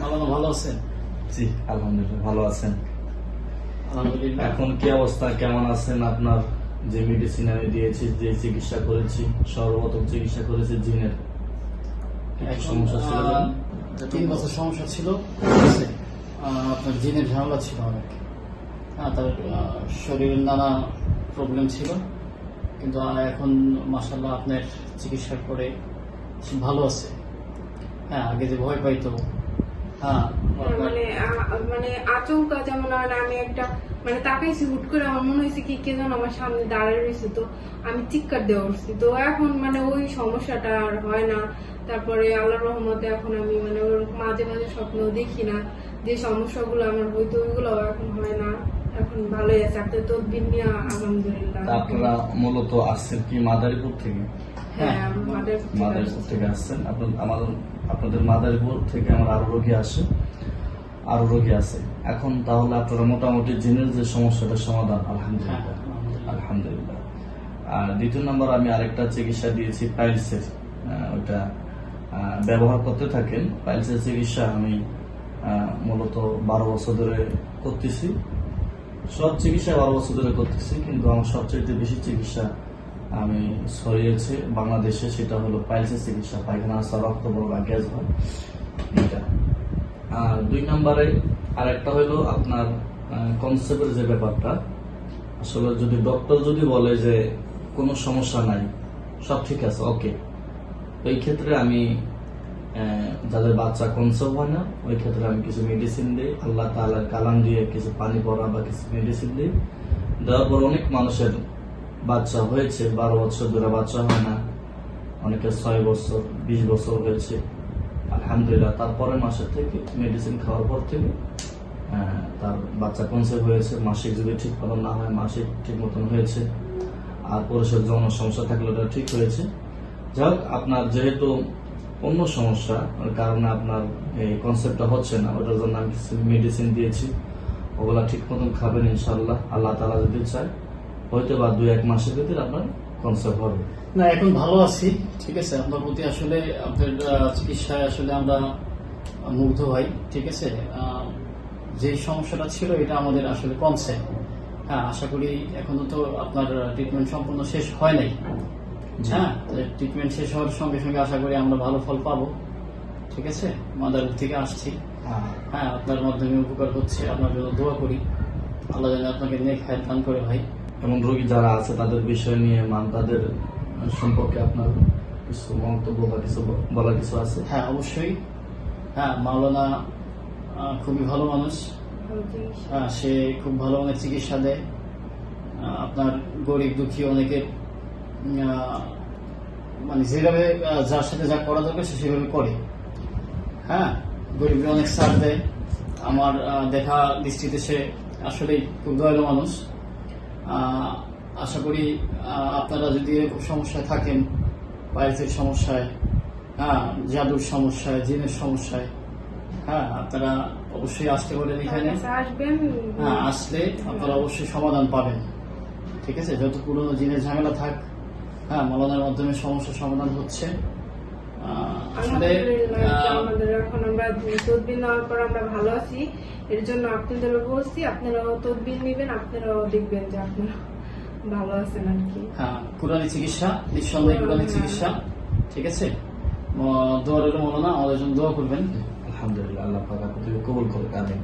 মালানা ভালো আছেন? জি আলহামদুলিল্লাহ ভালো আছেন। আলহামদুলিল্লাহ। এখন কি অবস্থা? কেমন আছেন আপনার? যে মেডিসিন আমি দিয়েছি যে চিকিৎসা করেছি সর্বপ্রথম চিকিৎসা করেছি জিনের। সমস্যা ছিল তিন বছর সমস্যা ছিল আপনার জিনের ঝামেলা ছিল অনেক। হ্যাঁ তার শরীরের নানা প্রবলেম ছিল। কিন্তু এখন মাসাল্লাহ আপনার চিকিৎসা করে ভালো আছে। হ্যাঁ আগে যে ভয় পাইতো মানে মানে আচমকা যেমন হয় আমি একটা মানে তাকাইছি হুট করে আমার মনে হয়েছে কি, কে যেন আমার সামনে দাঁড়ায় রয়েছে, তো আমি চিৎকার দেওয়া উঠছি। তো এখন মানে ওই সমস্যাটা আর হয় না। তারপরে আল্লাহ রহমতে এখন আমি মানে ওরকম মাঝে মাঝে স্বপ্ন দেখি না যে সমস্যাগুলো আমার হইতো ওইগুলো এখন হয় না। এখন ভালোই আছে। আপনার তদবির নিয়ে আলহামদুলিল্লাহ। আপনারা মূলত আসছেন কি মাদারীপুর থেকে? হ্যাঁ মাদারীপুর থেকে আসছেন। আপনার আমাদের আপনাদের মাদারীপুর থেকে আমার আরও রোগী আসে আরও রোগী আছে। এখন তাহলে আপনারা মোটামুটি জিনের যে সমস্যাটার সমাধান হ্যাঁ, আলহামদুলিল্লাহ। আলহামদুলিল্লাহ। আর দ্বিতীয় নম্বর আমি আরেকটা চিকিৎসা দিয়েছি পাইলসের ওটা ব্যবহার করতে থাকেন। পাইলসের চিকিৎসা আমি মূলত বারো বছর ধরে করতেছি। সব চিকিৎসা বারো বছর ধরে করতেছি, কিন্তু আমার সবচেয়ে বেশি চিকিৎসা আমি ছড়িয়েছে বাংলাদেশে, সেটা হলো পাইলসের চিকিৎসা, পায়খানা, আসা, রক্ত বড় বা গ্যাস হয় এটা আর দুই নম্বরে আরেকটা হলো আপনার কনসেপ্টের যে ব্যাপারটা, আসলে যদি ডক্টর যদি বলে যে কোনো সমস্যা নাই, সব ঠিক আছে ওকে এই ক্ষেত্রে আমি যাদের বাচ্চা কনসেপ্ট হয় না, ওই ক্ষেত্রে আমি কিছু মেডিসিন দিই। আল্লাহ তাআলার কালাম দিয়ে কিছু পানি পড়া বা কিছু মেডিসিন দিই। দেওয়ার পর অনেক মানুষের বাচ্চা হয়েছে, বারো বছর ধরে বাচ্চা হয় না। অনেকের ছয় বছর, বিশ বছর হয়েছে। আলহামদুলিল্লাহ তারপরে মাসের থেকে মেডিসিন খাওয়ার পর থেকে তার বাচ্চা কনসেপ্ট হয়েছে। মাসিক যদি ঠিক মতন না হয়, মাসিক ঠিক মতন হয়েছে। আর পুরুষের যৌন সমস্যা থাকলে ওটা ঠিক হয়েছে। যাই হোক, আপনার যেহেতু অন্য সমস্যা কারণে আপনার এই কনসেপ্টটা হচ্ছে না। ওটার জন্য আমি কিছু মেডিসিন দিয়েছি। ওগুলা ঠিক মতন খাবেন ইনশাল্লাহ আল্লাহ তালা যদি চায়, হয়তো বা দুই এক মাসের ভিতরে আপনার কনসেপ্ট হবে। না, এখন ভালো আছি, ঠিক আছে? আপনার প্রতি আসলে আপনার চিকিৎসায় আসলে আমরা মুগ্ধ হই ঠিক আছে? যে সমস্যাটা ছিল, এটা আমাদের আসলে কমছে। হ্যাঁ আশা করি এখনও তো আপনার ট্রিটমেন্ট সম্পূর্ণ শেষ হয় নাই। হ্যাঁ ট্রিটমেন্ট শেষ হওয়ার সঙ্গে সঙ্গে আশা করি আমরা ভালো ফল পাবো। ঠিক আছে? মাদারপুর থেকে আসছি। হ্যাঁ। আপনার মাধ্যমে উপকার হচ্ছে। আপনার জন্য দোয়া করি। আল্লাহ যেন আপনাকে নেক হায়াত দান করে ভাই। এবং রোগী যারা আছে তাদের বিষয় নিয়ে মান তাদের সম্পর্কে আপনার কিছু মন্তব্য বা কিছু বলার কিছু আছে? হ্যাঁ অবশ্যই। হ্যাঁ মাওলানা খুবই ভালো মানুষ। হ্যাঁ সে খুব ভালো অনেক চিকিৎসা দেয়। আপনার গরিব দুঃখী অনেকের মানে যেভাবে যার সাথে যা করা দরকার সে সেভাবে করে। হ্যাঁ? গরিবরা অনেক সার দেয়। আমার দেখা দৃষ্টিতে সে আসলেই খুব দয়ালু মানুষ। আশা করি আপনারা যদি এরকম সমস্যায় থাকেন পাইলসের সমস্যায় হ্যাঁ জাদুর সমস্যায় জিনের সমস্যায় হ্যাঁ আপনারা অবশ্যই আসতে পারেন এখানে। হ্যাঁ আসলে আপনারা অবশ্যই সমাধান পাবেন। ঠিক আছে? যত পুরনো জিনের ঝামেলা থাক হ্যাঁ মলনের মাধ্যমে সমস্যার সমাধান হচ্ছে। আসলে আমাদের এখন আমরা তদবির নেওয়ার পর আমরা ভালো আছি। এর জন্য আপনাদেরও বলছি আপনারাও তদবির নেবেন আপনারাও দেখবেন যে আপনারা ভালো আছেন আর কি। হ্যাঁ চিকিৎসা নিঃসন্দেহে চিকিৎসা ঠিক আছে? দোয়া রইল মৌলানা আমাদের জন্য দোয়া করবেন। আলহামদুলিল্লাহ আল্লাহ পাক আপনাদের কবুল করে আমিন।